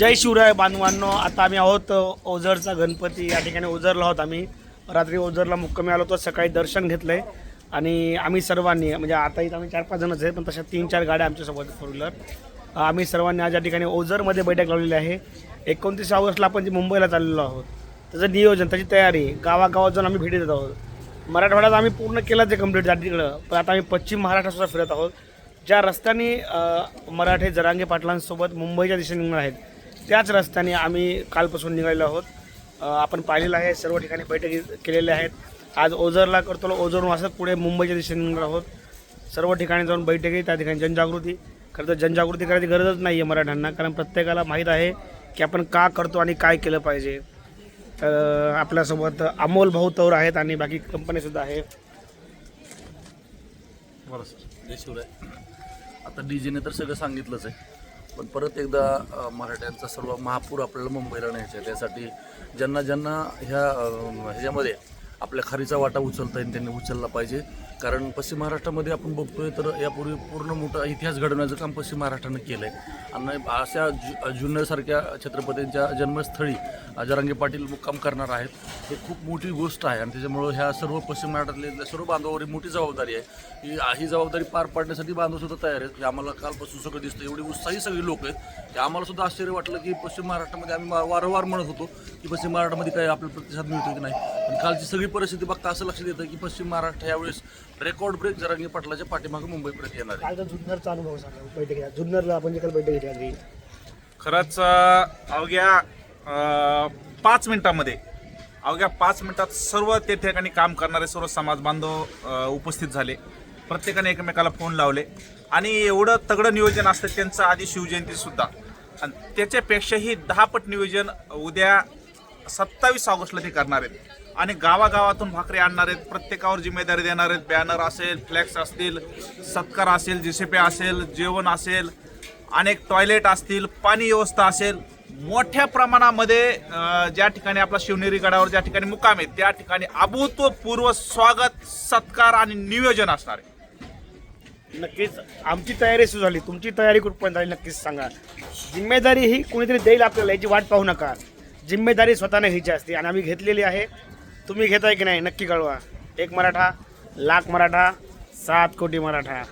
जय शिवराय बांधवांनो आता आम्ही आहोत ओझरचा गणपती. या ठिकाणी ओझरला आहोत आम्ही. रात्री ओझरला मुक्कामी आलो होतो सकाळी दर्शन घेतलं आहे आणि आम्ही सर्वांनी म्हणजे आता इथं आम्ही चार पाच जणच आहे पण तशा तीन चार गाड्या आमच्यासोबत फोर व्हीलर आम्ही सर्वांनी आज या ठिकाणी ओझरमध्ये बैठक लावलेली आहे. एकोणतीस ऑगस्टला आपण जे मुंबईला चाललेलो आहोत त्याचं नियोजन त्याची तयारी गावागावात जाऊन आम्ही भेटी देत आहोत. मराठवाड्यात आम्ही पूर्ण केलं ते कंप्लीट त्या तिकडं पण आता आम्ही पश्चिम महाराष्ट्रासुद्धा फिरत आहोत. ज्या रस्त्याने मराठे जरांगे पाटलांसोबत मुंबईच्या दिशेने निघणार आहेत त्याच रस्त्याने आम्ही कालपासून निघालेलो आहोत. आपण पाहिलेलं आहे सर्व ठिकाणी बैठकी केलेल्या आहेत. आज ओझरला करतो ओझरून असं पुढे मुंबईच्या दिशेने निघणार आहोत. सर्व ठिकाणी जाऊन बैठकी त्या ठिकाणी जनजागृती. खरं तर जनजागृती करायची गरजच नाही आहे मराठ्यांना कारण प्रत्येकाला माहीत आहे की आपण का करतो आणि काय केलं पाहिजे. तर आपल्यासोबत अमोल भाऊ तौर आहेत आणि बाकी कंपनीसुद्धा आहे. बरं सर. जय शिवराय. आता डी जीने तर सगळं सांगितलंच आहे. पण परत एकदा मराठ्यांचा सर्व महापूर आपल्याला मुंबईला न्यायचा आहे. त्यासाठी ज्यांना ज्यांना ह्या ह्याच्यामध्ये आपल्या खारीचा वाटा उचलता येईल त्यांनी उचलला पाहिजे. कारण पश्चिम महाराष्ट्रामध्ये आपण बघतोय तर यापूर्वी पूर्ण मोठा इतिहास घडवण्याचं काम पश्चिम महाराष्ट्रानं केलं आहे आणि अशा जु जुन्नरसारख्या छत्रपतींच्या जन्मस्थळी जरांगे पाटील मुक्काम करणार आहेत. हे खूप मोठी गोष्ट आहे आणि त्याच्यामुळं ह्या सर्व पश्चिम महाराष्ट्रातल्या सर्व बांधवावर मोठी जबाबदारी आहे. ही ही जबाबदारी पार पाडण्यासाठी बांधवसुद्धा तयार आहेत. आम्हाला कालपासून सगळं दिसतं एवढी उत्साही सगळी लोक आहेत. की आम्हाला सुद्धा आश्चर्य वाटलं की पश्चिम महाराष्ट्रामध्ये आम्ही वारंवार म्हणत होतो की पश्चिम महाराष्ट्रामध्ये काय आपल्याला प्रतिसाद मिळतो की नाही. पण कालची सगळी परिस्थिती बघता असं लक्षात येतं की पश्चिम महाराष्ट्र यावेळेस रेकॉर्ड ब्रेक जरांगी पाटलाच्या पाठीमागे मुंबईपर्यंत येणार आहे. कालचा जुन्नरचा अनुभव सांगा बैठक जुन्नरला आपण जे काल बैठक घेतली आधी खरंच अ, अवघ्या अ, पाच मिनिटामध्ये अवघ्या पाच मिनिटात सर्व त्या ठिकाणी काम करणारे सर्व समाज बांधव अ, उपस्थित झाले. प्रत्येकाने एकमेकाला फोन लावले. आणि एवढं तगडं नियोजन असतं त्यांचं आधी शिवजयंती सुद्धा आणि त्याच्यापेक्षाही दहा पट नियोजन उद्या सत्तावीस ऑगस्टला ते करणार आहेत. आणि गावागावातून भाकरी आणणार आहेत प्रत्येकावर जिम्मेदारी देणार आहेत. बॅनर असेल फ्लॅक्स असतील सत्कार असेल जिसेपे असेल जेवण असेल अनेक टॉयलेट असतील पाणी व्यवस्था असेल मोठ्या प्रमाणामध्ये ज्या ठिकाणी आपला शिवनेरी गडावर ज्या ठिकाणी मुकाम आहे त्या ठिकाणी अभूतपूर्व स्वागत सत्कार आणि नियोजन असणार आहे. नक्कीच आमची तयारी सुरू झाली. तुमची तयारी कुठपर्यंत झाली नक्कीच सांगा. जिम्मेदारी ही कोणीतरी देईल आपल्याला याची वाट पाहू नका. जिम्मेदारी स्वतःने घ्यायची असते आणि आम्ही घेतलेली आहे. तुम्ही घेताय की नाही नक्की कळवा. एक मराठा लाख मराठा सात कोटी मराठा.